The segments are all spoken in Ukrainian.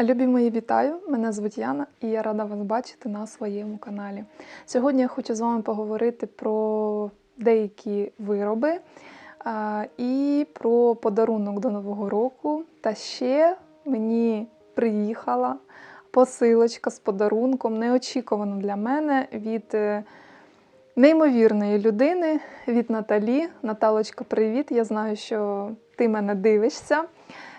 Любі мої вітаю! Мене звуть Яна і я рада вас бачити на своєму каналі. Сьогодні я хочу з вами поговорити про деякі вироби і про подарунок до Нового року. Та ще мені приїхала посилочка з подарунком, неочікувано для мене від е, неймовірної людини, від Наталі. Наталочка, привіт! Я знаю, що ти мене дивишся.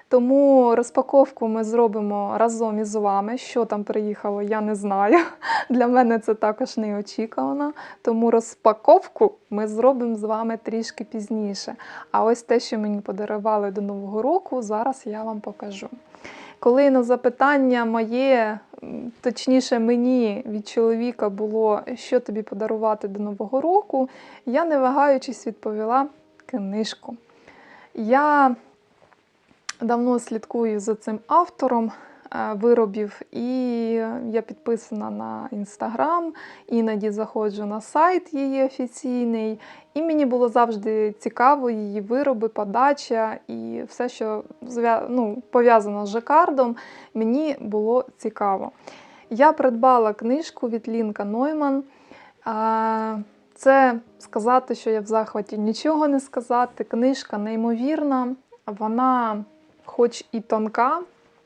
Тому розпаковку ми зробимо разом із вами. Що там приїхало, я не знаю. Для мене це також неочікувано. Тому розпаковку ми зробимо з вами трішки пізніше. А ось те, що мені подарували до Нового року, зараз я вам покажу. Коли на запитання моє, точніше мені від чоловіка було, що тобі подарувати до Нового року, я не вагаючись відповіла книжку. Я давно слідкую за цим автором е, виробів, і я підписана на інстаграм, іноді заходжу на сайт її офіційний. І мені було завжди цікаво її вироби, подача і все, що ну, пов'язано з жакардом, мені було цікаво. Я придбала книжку від Лінка Нойман. Це сказати, що я в захваті нічого не сказати. Книжка неймовірна, вона хоч і тонка,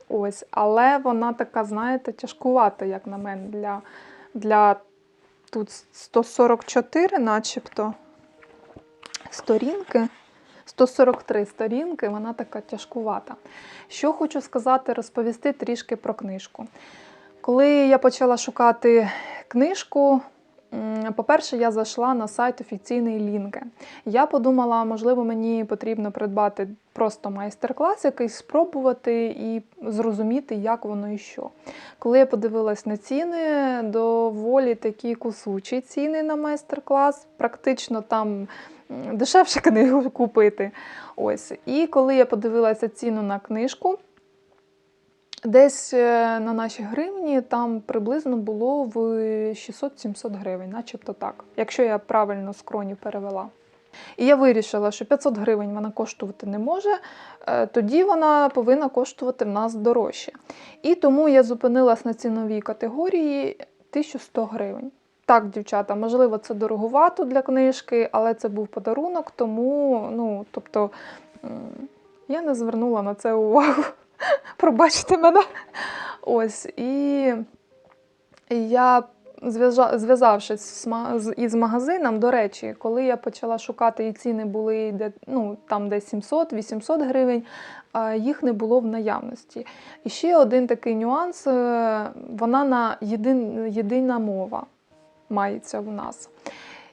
ось, але вона така, знаєте, тяжкувата, як на мене, для, для тут 144, начебто сторінки. 143 сторінки, вона така тяжкувата. Що хочу сказати, розповісти трішки про книжку. Коли я почала шукати книжку, по-перше, я зайшла на сайт офіційний лінки. Я подумала, можливо, мені потрібно придбати просто майстер-клас, якийсь спробувати і зрозуміти, як воно і що. Коли я подивилась на ціни, доволі такі кусучі ціни на майстер-клас, практично там дешевше книгу купити. Ось. І коли я подивилася ціну на книжку, десь е, на наші гривні там приблизно було в 600-700 гривень, начебто так, якщо я правильно з кронів перевела. І я вирішила, що 500 гривень вона коштувати не може, е, тоді вона повинна коштувати в нас дорожче. І тому я зупинилась на ціновій категорії 1100 гривень. Так, дівчата, можливо, це дороговато для книжки, але це був подарунок, тому, ну, тобто, я не звернула на це увагу. Пробачте мене. Ось. І я зв'язавшись із магазином, до речі, коли я почала шукати і ціни були де, ну, там десь 700-800 гривень, їх не було в наявності. І ще один такий нюанс: е, вона на єдин, єдина мова мається в нас.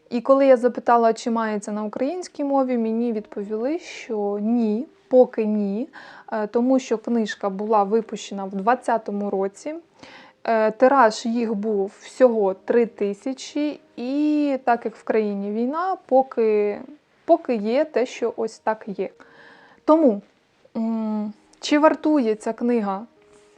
І коли я запитала, чи мається на українській мові, мені відповіли, що ні, поки ні, е, тому що книжка була випущена в 2020 році. Е, Тираж їх був всього 3 тисячі, і так як в країні війна, поки, поки є те, що ось так є. Тому, чи вартує ця книга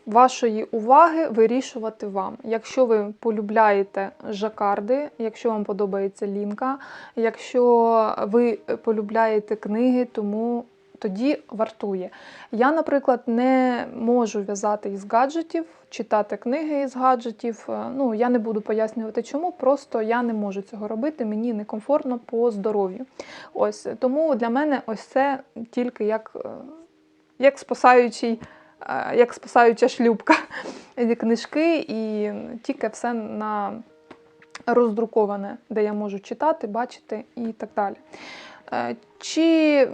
вашої уваги вирішувати вам. Якщо ви полюбляєте жакарди, якщо вам подобається лінка, якщо ви полюбляєте книги, тому тоді вартує. Я, наприклад, не можу в'язати із гаджетів, читати книги із гаджетів. Е, Ну, я не буду пояснювати, чому, просто я не можу цього робити, мені некомфортно по здоров'ю. Ось тому для мене ось це тільки як, е, як спасаючий е, як спасаюча шлюбка книжки, і тільки все на роздруковане, де я можу читати, бачити і так далі. Чи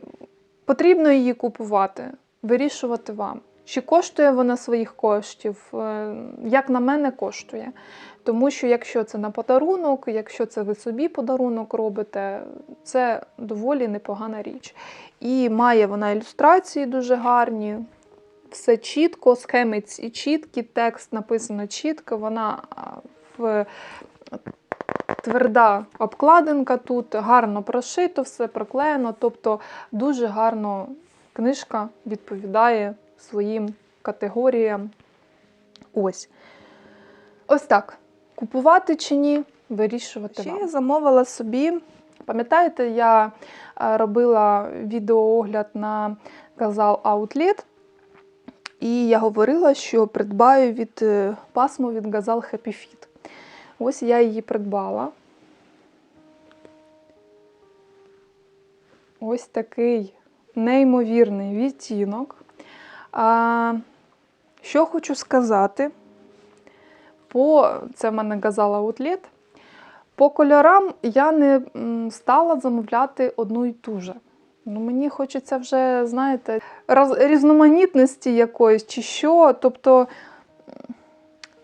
потрібно її купувати, вирішувати вам? Чи коштує вона своїх коштів? Е, Як на мене, коштує. Тому що якщо це на подарунок, якщо це ви собі подарунок робите, це доволі непогана річ. І має вона ілюстрації дуже гарні, все чітко, схеми ці чіткі, текст написано чітко, вона в тверда обкладинка тут, гарно прошито, все проклеєно, тобто дуже гарно книжка відповідає своїм категоріям. Ось. Ось так. Купувати чи ні, вирішувати. Ще вам. я замовила собі. Пам'ятаєте, я е, робила відеоогляд на казал Outlet. І я говорила, що придбаю від е, пасму від Gazal Happy Fit. Ось я її придбала. Ось такий неймовірний відтінок. А, що хочу сказати, по це в мене Gazal Outlet. По кольорам я не стала замовляти одну і ту же. Ну, мені хочеться вже, знаєте, різноманітності якоїсь чи що. Тобто,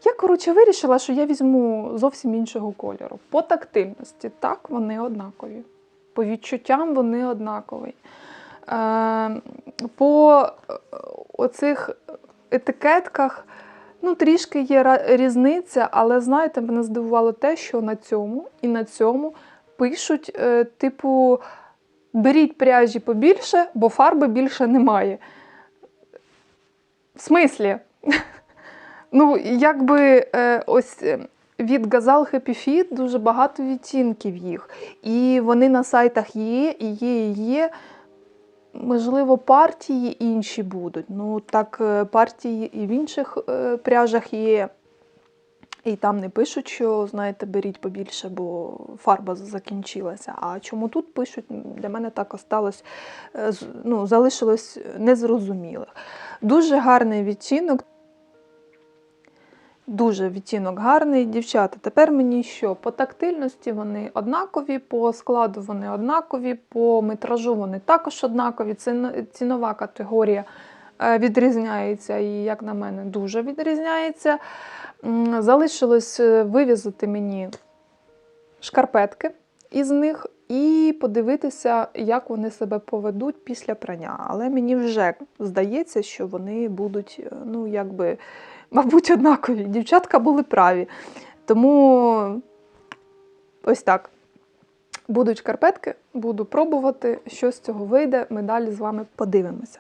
я, коротше, вирішила, що я візьму зовсім іншого кольору. По тактильності, так, вони однакові. По відчуттям вони однакові. Е, по е, оцих етикетках. Ну, трішки є різниця, але знаєте, мене здивувало те, що на цьому і на цьому пишуть, е, типу, беріть пряжі побільше, бо фарби більше немає. В смислі? Ну, якби ось від Gazal Happy Fit дуже багато відтінків їх. І вони на сайтах є, і є, і є. Можливо, партії інші будуть. Ну, так, е, партії і в інших е, пряжах є. І там не пишуть, що, знаєте, беріть побільше, бо фарба закінчилася. А чому тут пишуть, для мене так осталось, е, ну, залишилось незрозумілих. Дуже гарний відтінок. Дуже відтінок гарний, дівчата. Тепер мені що? По тактильності вони однакові, по складу вони однакові, по метражу вони також однакові. Цінова категорія е, відрізняється і, як на мене, дуже відрізняється. Залишилось е, вивізати мені шкарпетки із них і подивитися, як вони себе поведуть після прання. Але мені вже здається, що вони будуть, е, ну, якби, мабуть, однакові. Дівчатка були праві. Тому ось так. Будуть шкарпетки, буду пробувати, що з цього вийде. Ми далі з вами подивимося.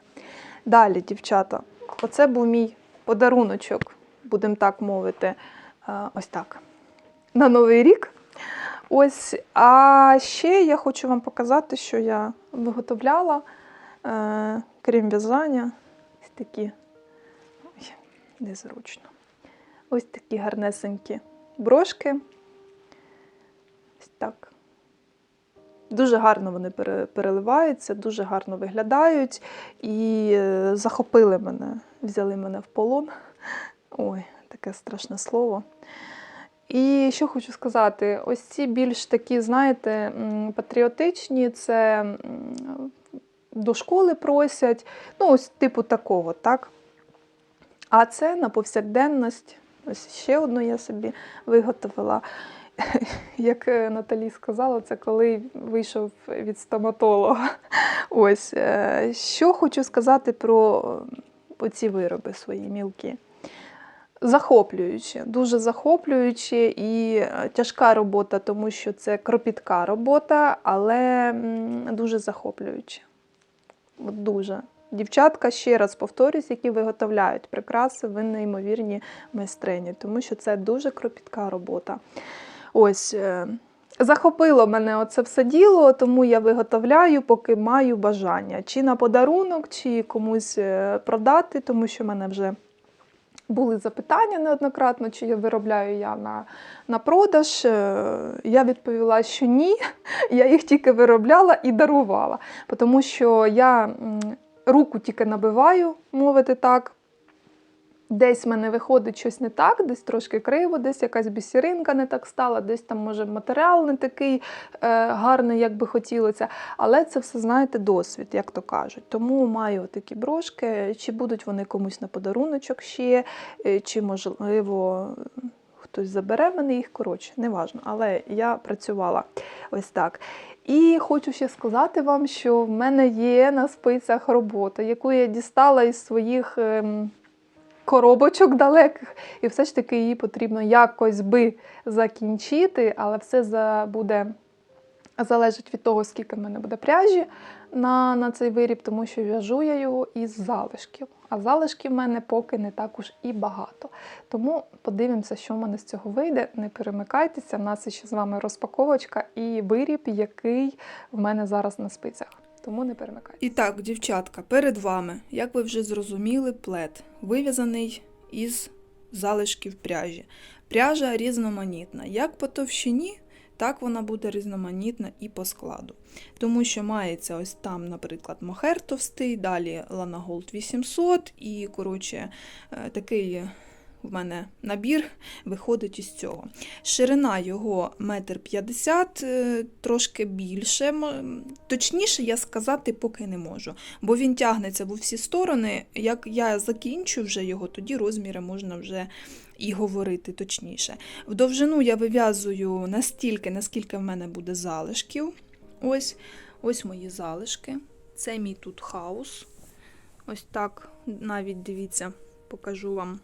Далі, дівчата, оце був мій подаруночок, будемо так мовити, е, ось так. На Новий рік. Ось, а ще я хочу вам показати, що я виготовляла, е, крім в'язання. Такі. Незручно. Ось такі гарнесенькі брошки. Ось так. Дуже гарно вони переливаються, дуже гарно виглядають і е, захопили мене, взяли мене в полон. Ой, таке страшне слово. І що хочу сказати, ось ці більш такі, знаєте, патріотичні, це до школи просять, ну, ось типу такого, так? А це на повсякденність. Ось ще одну я собі виготовила. Як е, Наталі сказала, це коли вийшов від стоматолога. Ось е, що хочу сказати про е, оці вироби свої мілкі. Захоплююче, дуже захоплююче і тяжка робота, тому що це кропітка робота, але дуже захоплююче. Дуже. Дівчатка, ще раз повторюсь, які виготовляють прикраси, ви неймовірні майстрині, тому що це дуже кропітка робота. Ось. е, Захопило мене оце все діло, тому я виготовляю, поки маю бажання. Чи на подарунок, чи комусь е, продати, тому що в мене вже були запитання неоднократно, чи я виробляю я на, на продаж. Е, Я відповіла, що ні. Я їх тільки виробляла і дарувала. Тому що я руку тільки набиваю, мовити так. Десь в мене виходить щось не так, десь трошки криво, десь якась бісеринка не так стала, десь там, може, матеріал не такий е, гарний, як би хотілося. Але це все, знаєте, досвід, як то кажуть. Тому маю такі брошки, чи будуть вони комусь на подаруночок ще, е, чи, можливо, хтось забере мене їх, коротше, неважно. Але я працювала ось так. І хочу ще сказати вам, що в мене є на спицях робота, яку я дістала із своїх. ем, коробочок далеких, і все ж таки її потрібно якось би закінчити, але все буде залежить від того, скільки в мене буде пряжі на, на цей виріб, тому що в'яжу я його із залишків. А залишків в мене поки не так уж і багато. Тому подивимося, що в мене з цього вийде. Не перемикайтеся, в нас ще з вами розпаковочка і виріб, який в мене зараз на спицях. Тому не перемикайте. І так, дівчатка, перед вами, як ви вже зрозуміли, плед вив'язаний із залишків пряжі. Пряжа різноманітна, як по товщині, так вона буде різноманітна і по складу. Тому що мається ось там, наприклад, мохер товстий, далі Lana Gold 800 і, коротше, е, такий в мене набір виходить із цього. Ширина його 1,50 м, трошки більше. Точніше, я сказати поки не можу, бо він тягнеться в усі сторони. Як я закінчу вже його, тоді розміри можна вже і говорити точніше. В довжину я вив'язую настільки, наскільки в мене буде залишків. Ось, ось мої залишки. Це мій тут хаус. Ось так, навіть дивіться, покажу вам.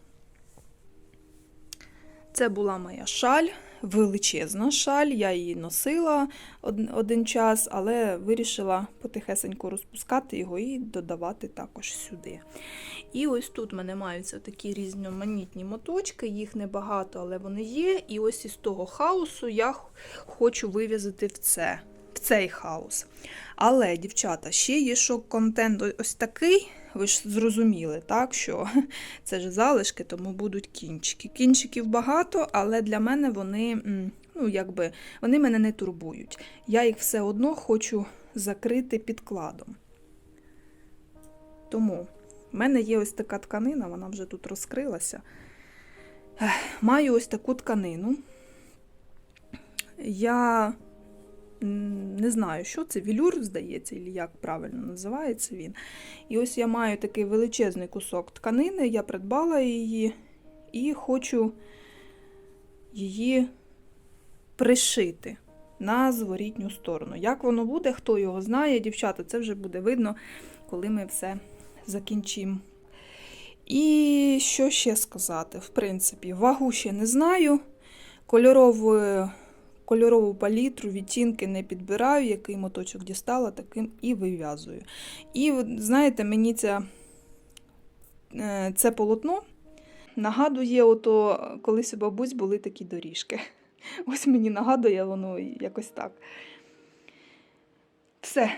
Це була моя шаль, величезна шаль. Я її носила один час, але вирішила потихесенько розпускати його і додавати також сюди. І ось тут в мене маються такі різноманітні моточки, їх небагато, але вони є. І ось із того хаосу я хочу вив'язати в це. Цей хаос. Але, дівчата, ще є, що контент ось такий, ви ж зрозуміли, так, що це ж залишки, тому будуть кінчики. Кінчиків багато, але для мене вони, ну, якби, вони мене не турбують. Я їх все одно хочу закрити підкладом. Тому в мене є ось така тканина, вона вже тут розкрилася. Маю ось таку тканину. Я не знаю, що це, вілюр, здається, і як правильно називається він. І ось я маю такий величезний кусок тканини, я придбала її і хочу її пришити на зворітню сторону. Як воно буде, хто його знає, дівчата, це вже буде видно, коли ми все закінчимо. І що ще сказати? В принципі, вагу ще не знаю. Кольорову, кольорову палітру, відтінки не підбираю, який моточок дістала, таким і вив'язую. І знаєте, мені ця, е, це полотно нагадує, ото, колись у бабусь були такі доріжки. Ось мені нагадує воно якось так. Все,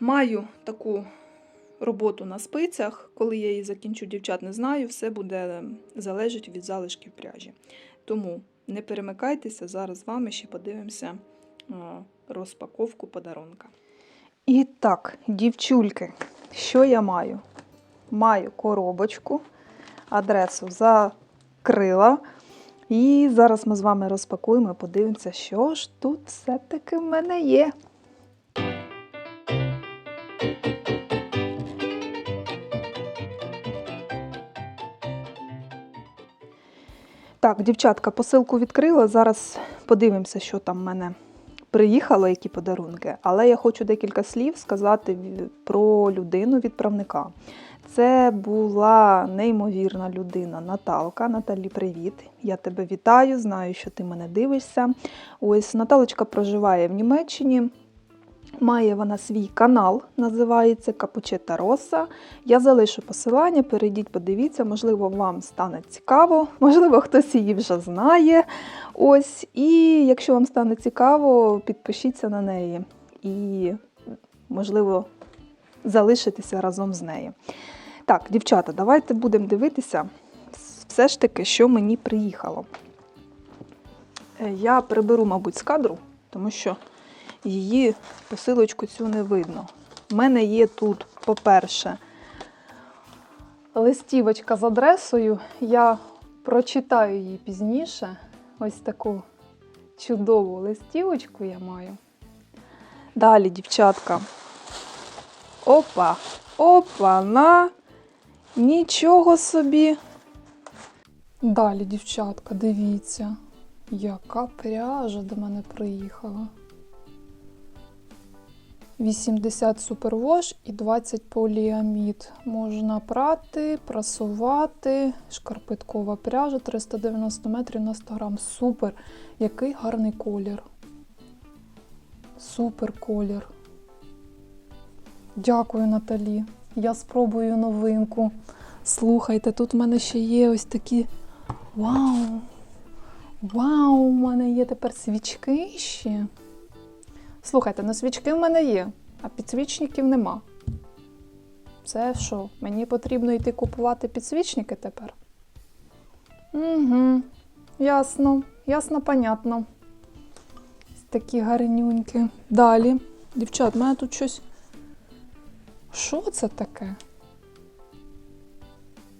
маю таку роботу на спицях. Коли я її закінчу, дівчат не знаю, все буде залежати від залишків пряжі. Тому не перемикайтеся, зараз з вами ще подивимося розпаковку подарунка. І так, дівчульки, що я маю? Маю коробочку, адресу закрила. І зараз ми з вами розпакуємо і подивимося, що ж тут все-таки в мене є. Так, дівчатка, посилку відкрила. Зараз подивимося, що там в мене приїхало, які подарунки. Але я хочу декілька слів сказати про людину відправника. Це була неймовірна людина Наталка. Наталі, привіт! Я тебе вітаю, знаю, що ти мене дивишся. Ось Наталочка проживає в Німеччині. Має вона свій канал, називається Капучета Роса. Я залишу посилання, перейдіть, подивіться, можливо, вам стане цікаво, можливо, хтось її вже знає. Ось, і якщо вам стане цікаво, підпишіться на неї і, можливо, залишитися разом з нею. Так, дівчата, давайте будемо дивитися все ж таки, що мені приїхало. Е, Я приберу, мабуть, з кадру, тому що її посилочку цю не видно. У мене є тут, по-перше, листівочка з адресою. Я прочитаю її пізніше. Ось таку чудову листівочку я маю. Далі, дівчатка. Опа, опа, на. Нічого собі. Далі, дівчатка, дивіться, яка пряжа до мене приїхала. 80 супервош і 20 поліамід. Можна прати, прасувати, шкарпеткова пряжа 390 метрів на 100 грам. Супер! Який гарний колір. Супер колір. Дякую, Наталі. Я спробую новинку. Слухайте, тут в мене ще є ось такі. Вау! Вау! У мене є тепер свічки ще. Слухайте, ну свічки в мене є. а підсвічників нема. Це що? Мені потрібно йти купувати підсвічники тепер? Угу, ясно, ясно, понятно. Такі гарнюнькі. Далі. Дівчат, в мене тут щось. Що це таке?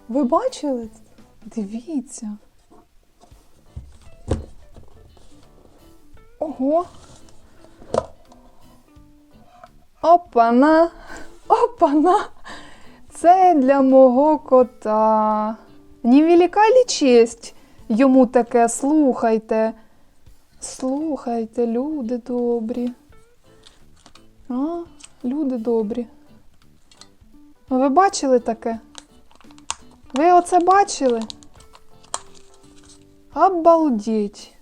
Ви бачили? Дивіться. Ого. Опана. Опана. Це для мого кота. Невелика лі честь йому таке, слухайте. Слухайте, люди добрі. А, люди добрі. Ви бачили таке? Ви оце бачили? Обалдеть.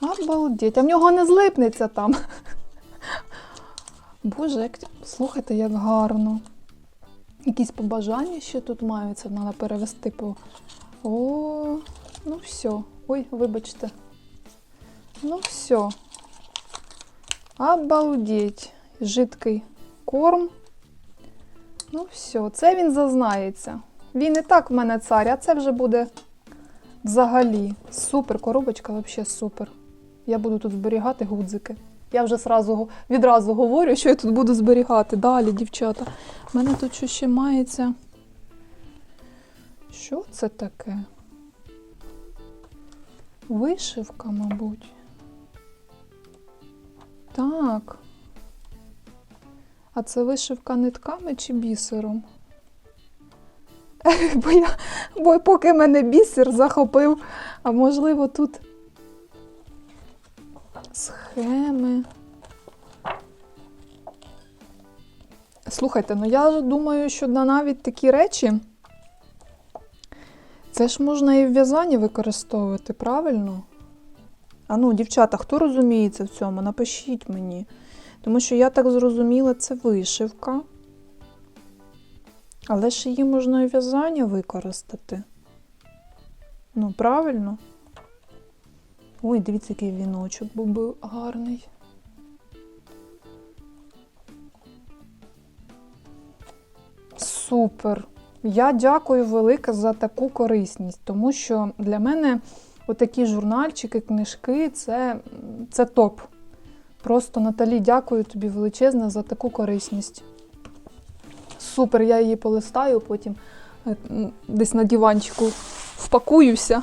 Обалдеть. А в нього не злипнеться там. Боже, як... слухайте, як гарно. Якісь побажання ще тут маються, треба перевести по. О, ну все. Ой, вибачте. Ну все. Обалдеть. Жидкий корм. Ну все, це він зазнається. Він і так в мене цар, а це вже буде взагалі. Супер, коробочка взагалі супер. Я буду тут зберігати гудзики. Я вже сразу, відразу говорю, що я тут буду зберігати. Далі, дівчата. У мене тут що ще мається. Що це таке? Вишивка, мабуть. Так. А це вишивка нитками чи бісером? Бо, я, бо поки мене бісер захопив, а можливо тут схеми. Слухайте, ну я думаю, що на навіть такі речі це ж можна і в в'язанні використовувати, правильно? А ну, дівчата, хто розуміється в цьому? Напишіть мені. Тому що я так зрозуміла, це вишивка. Але ж її можна і в в'язанні використати. Ну, правильно? Ой, дивіться, який віночок був гарний. Супер! Я дякую велике за таку корисність, тому що для мене отакі журнальчики, книжки це, це топ. Просто Наталі, дякую тобі величезне за таку корисність. Супер, я її полистаю, потім е, десь на диванчику впакуюся.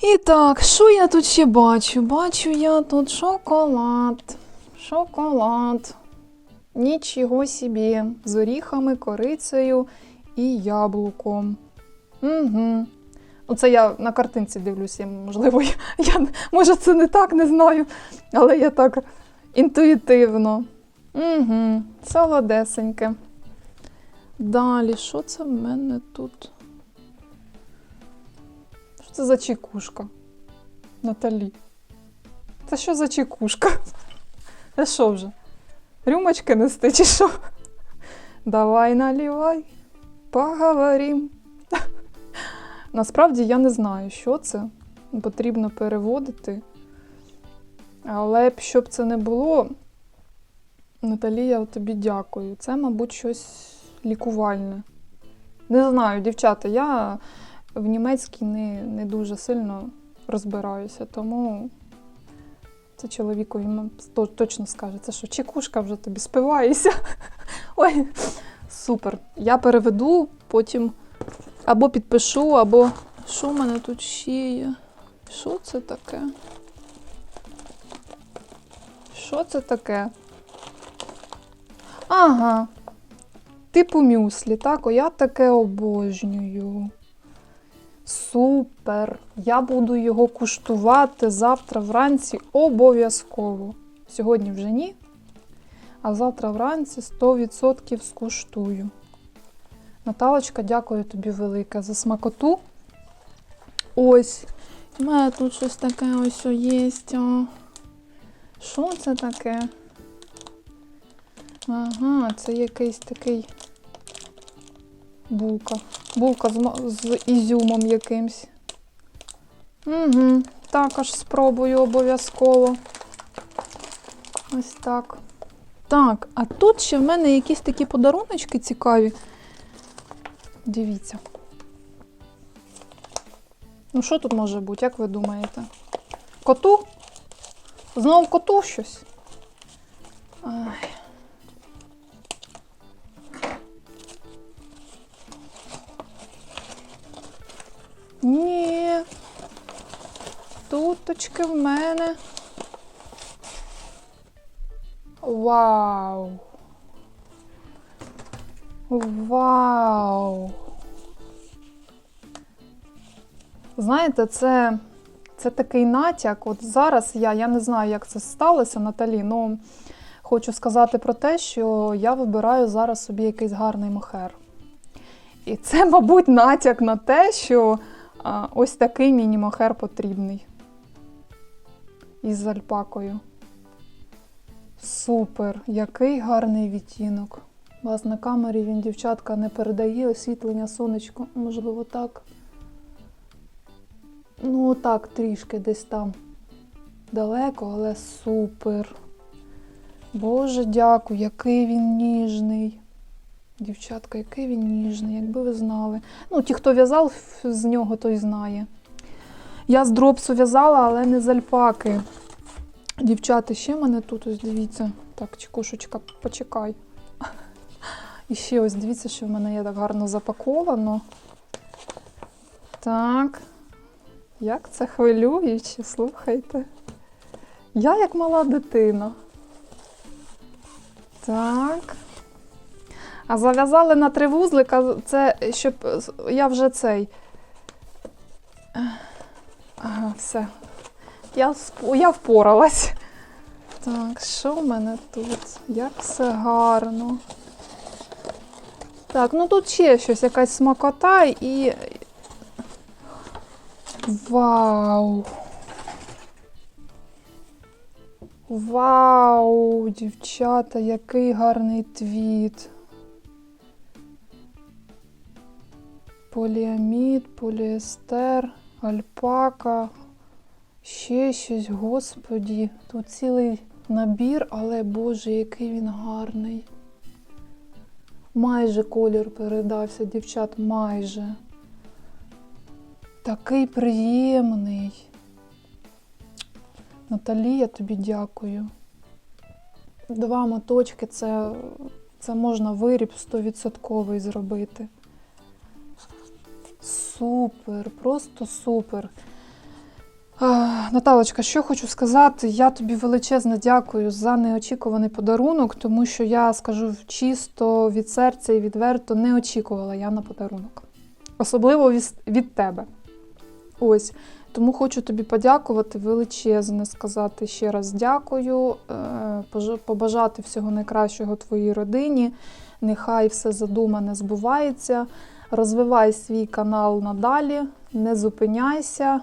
І так, що я тут ще бачу? Бачу я тут шоколад. Шоколад. Нічого собі. З оріхами, корицею і яблуком. Угу. Оце я на картинці дивлюся, можливо, я, я може це не так, не знаю, але я так інтуїтивно. Угу. Солодесеньке. Далі, що це в мене тут? Це за чекушка? Наталі. Це що за чекушка? Це що вже? Рюмочки нести чи що? Давай наливай, поговорим. Насправді я не знаю, що це. Потрібно переводити. Але б щоб це не було, Наталія, тобі дякую. Це, мабуть, щось лікувальне. Не знаю, дівчата, я в німецькій не, не дуже сильно розбираюся, тому це чоловікові точно скаже. Це що, чекушка вже тобі спиваєшся. Ой, супер. Я переведу, потім або підпишу, або що в мене тут ще є? Що це таке? Що це таке? Ага. Типу мюслі, так? О, я таке обожнюю. Супер! Я буду його куштувати завтра вранці обов'язково. Сьогодні вже ні. А завтра вранці 100% скуштую. Наталочка, дякую тобі велике за смакоту. Ось. У мене тут щось таке ось є. Що це таке? Ага, це якийсь такий булка. Булка з, з ізюмом якимсь. Угу. Також спробую обов'язково. Ось так. Так, а тут ще в мене якісь такі подаруночки цікаві. Дивіться. Ну, що тут може бути, як ви думаєте? Коту? Знову коту щось? Ай. Туточки в мене. Вау. Вау. Знаєте, це, це такий натяк. От зараз я, я не знаю, як це сталося, Наталі, але хочу сказати про те, що я вибираю зараз собі якийсь гарний мохер. І це, мабуть, натяк на те, що а, ось такий мені мохер потрібний. Із альпакою. Супер, який гарний відтінок. Вас на камері він, дівчатка, не передає освітлення сонечко. Можливо, так. Ну, так, трішки десь там далеко, але супер. Боже, дякую, який він ніжний. Дівчатка, який він ніжний, якби ви знали. Ну, ті, хто в'язав з нього, той знає. Я з дропсу в'язала, але не з альпаки. Дівчата, ще мене тут, ось дивіться. Так, чекушечка, почекай. І ще ось дивіться, що в мене є так гарно запаковано. Так. Як це хвилююче, слухайте. Я як мала дитина. Так. А зав'язали на три вузлика, це щоб я вже цей. Ага, все. Я, я впоралась. Так, що в мене тут? Як все гарно. Так, ну тут ще щось, якась смакота і. Вау! Вау, дівчата, який гарний твіт. Поліамід, поліестер, альпака, ще щось, господі. Тут цілий набір, але Боже, який він гарний. Майже колір передався, дівчат, майже. Такий приємний. Наталія, тобі дякую. Два моточки це, це можна виріб 100% зробити. Супер, просто супер. Наталочка, що хочу сказати, я тобі величезно дякую за неочікуваний подарунок, тому що я скажу чисто від серця і відверто не очікувала я на подарунок. Особливо від, тебе. Ось. Тому хочу тобі подякувати величезне, сказати ще раз дякую, е, побажати всього найкращого твоїй родині. Нехай все задумане збувається. Розвивай свій канал надалі, не зупиняйся,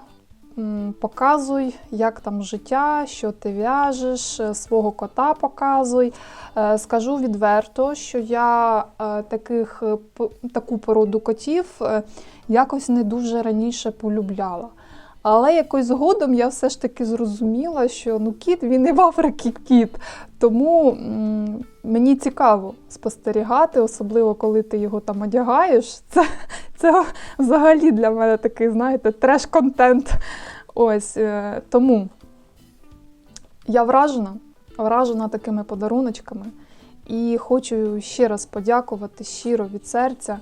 показуй, як там життя, що ти в'яжеш, е, свого кота показуй. Е, Скажу відверто, що я е, таких, таку породу котів якось не дуже раніше полюбляла. Але якось згодом я все ж таки зрозуміла, що ну кіт він і в Африці кіт. Тому м, мені цікаво спостерігати, особливо коли ти його там одягаєш. Це, це взагалі для мене такий, знаєте, треш-контент. Ось е, тому я вражена, вражена такими подаруночками. І хочу ще раз подякувати щиро від серця.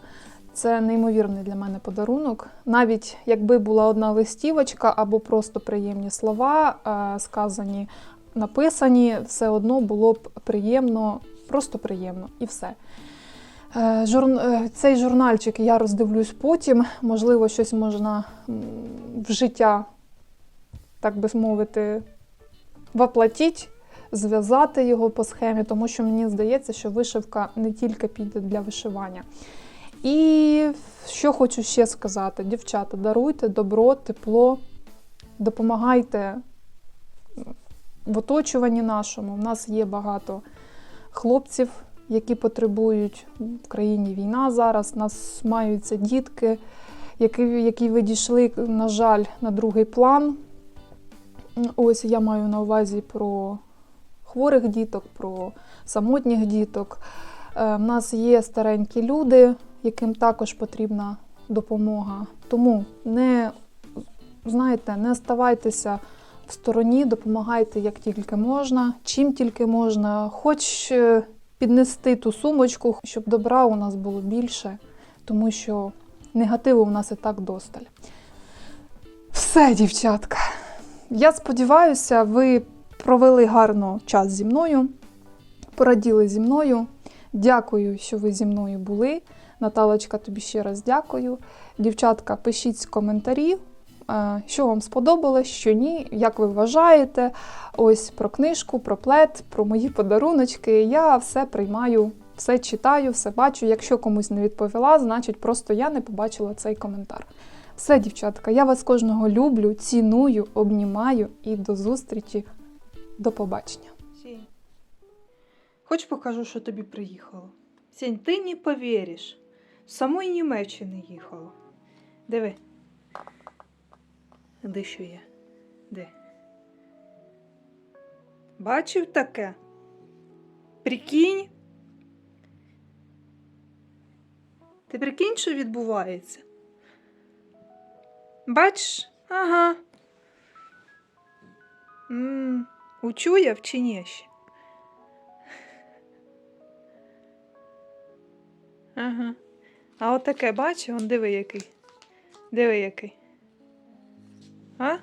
Це неймовірний для мене подарунок. Навіть якби була одна листівочка або просто приємні слова е, сказані, написані, все одно було б приємно, просто приємно і все. Е, е, Цей журнальчик я роздивлюсь потім. Можливо, щось можна в життя, так би мовити, воплотіть, зв'язати його по схемі, тому що мені здається, що вишивка не тільки піде для вишивання. І що хочу ще сказати, дівчата, даруйте добро, тепло, допомагайте в оточуванні нашому. У нас є багато хлопців, які потребують в країні війна зараз. У нас маються дітки, які, які відійшли, на жаль, на другий план. Ось я маю на увазі про хворих діток, про самотніх діток. Е, В нас є старенькі люди, яким також потрібна допомога. Тому не знаєте, не оставайтеся в стороні, допомагайте як тільки можна, чим тільки можна, хоч е, піднести ту сумочку, щоб добра у нас було більше, тому що негативу у нас і так досталь. Все, дівчатка. Я сподіваюся, ви провели гарно час зі мною, пораділи зі мною. Дякую, що ви зі мною були. Наталочка, тобі ще раз дякую. Дівчатка, пишіть коментарі, е, що вам сподобалось, що ні, як ви вважаєте. Ось про книжку, про плед, про мої подаруночки. Я все приймаю, все читаю, все бачу. Якщо комусь не відповіла, значить просто я не побачила цей коментар. Все, дівчатка, я вас кожного люблю, ціную, обнімаю і до зустрічі. До побачення. Хоч покажу, що тобі приїхало. Сень, ти не повіриш. Самої Німеччини їхало. Диви. Де що є? Де? Бачив таке? Прикинь? Ти прикинь, що відбувається? Бачиш? Ага. м Учуяв чи ні ще? Ага. А от таке, бачиш, он диви який. Диви який. А?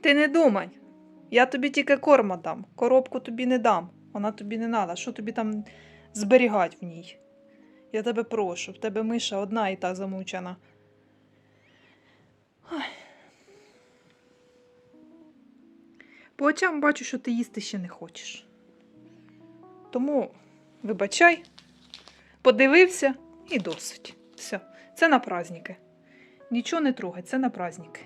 Ти не думай. Я тобі тільки корма дам. Коробку тобі не дам. Вона тобі не треба. Що тобі там зберігати в ній? Я тебе прошу, в тебе миша одна і та замучена. По очам бачу, що ти їсти ще не хочеш. Тому вибачай, подивився і досить. Все, це на праздники. Нічого не трогай, це на праздники.